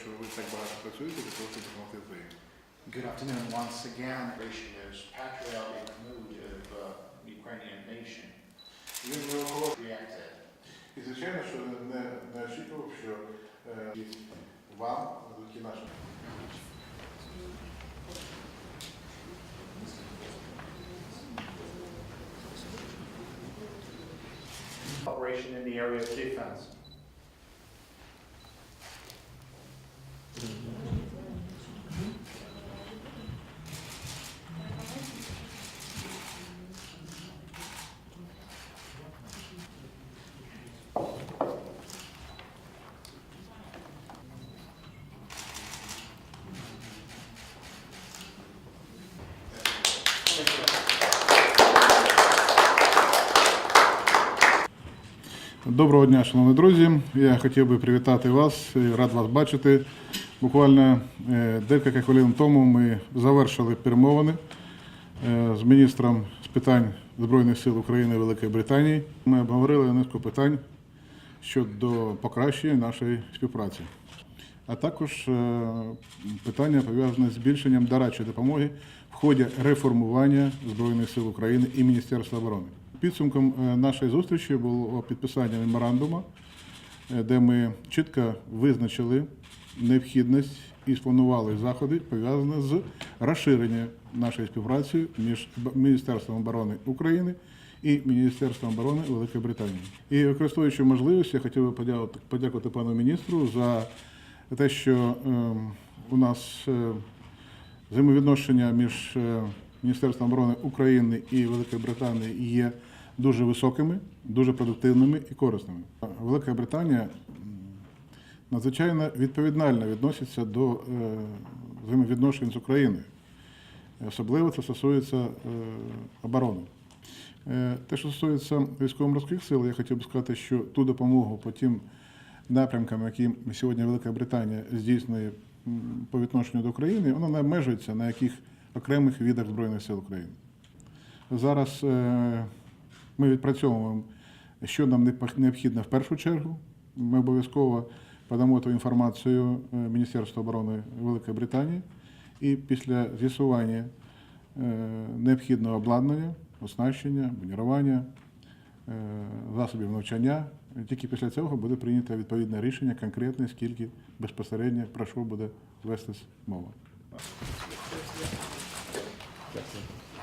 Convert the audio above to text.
що ви так багато працюєте для того, щоб допомогти Україні. Good afternoon once again. Nation is patriotic mood of uh, Ukrainian nation. Він не охолод. Reacted. І звичайно, що не, не очікував, що е, і вам, які наші. Operation in the area of defense. Доброго дня, шановні друзі. Я хотів би привітати вас, і рад вас бачити. Буквально е, декілька хвилин тому ми завершили перемовини е, з міністром з питань Збройних сил України Великої Британії. Ми обговорили низку питань щодо покращення нашої співпраці, а також е, питання пов'язане з збільшенням дорадчої допомоги в ході реформування Збройних сил України і Міністерства оборони. Підсумком е, нашої зустрічі було підписання меморандуму, е, де ми чітко визначили необхідність і спланували заходи, пов'язані з розширенням нашої співпраці між Міністерством оборони України і Міністерством оборони Великої Британії. І використовуючи можливість, я хотів би подякувати, пану міністру за те, що ем, у нас е, взаємовідношення між Міністерством оборони України і Великої Британії є дуже високими, дуже продуктивними і корисними. Велика Британія надзвичайно відповідально відноситься до е, взаємовідношень з Україною. Особливо це стосується е, оборони. Е, Те, що стосується військово-морських сил, я хотів би сказати, що ту допомогу по тим напрямкам, які сьогодні Велика Британія здійснює по відношенню до України, вона не обмежується на яких окремих видах Збройних сил України. Зараз ми відпрацьовуємо, що нам необхідно в першу чергу. Ми обов'язково подамо ту інформацію е, Міністерству оборони Великої Британії і після з'ясування е, необхідного обладнання, оснащення, бронювання, е, засобів навчання. Тільки після цього буде прийнято відповідне рішення, конкретне, скільки безпосередньо про що буде вестись мова.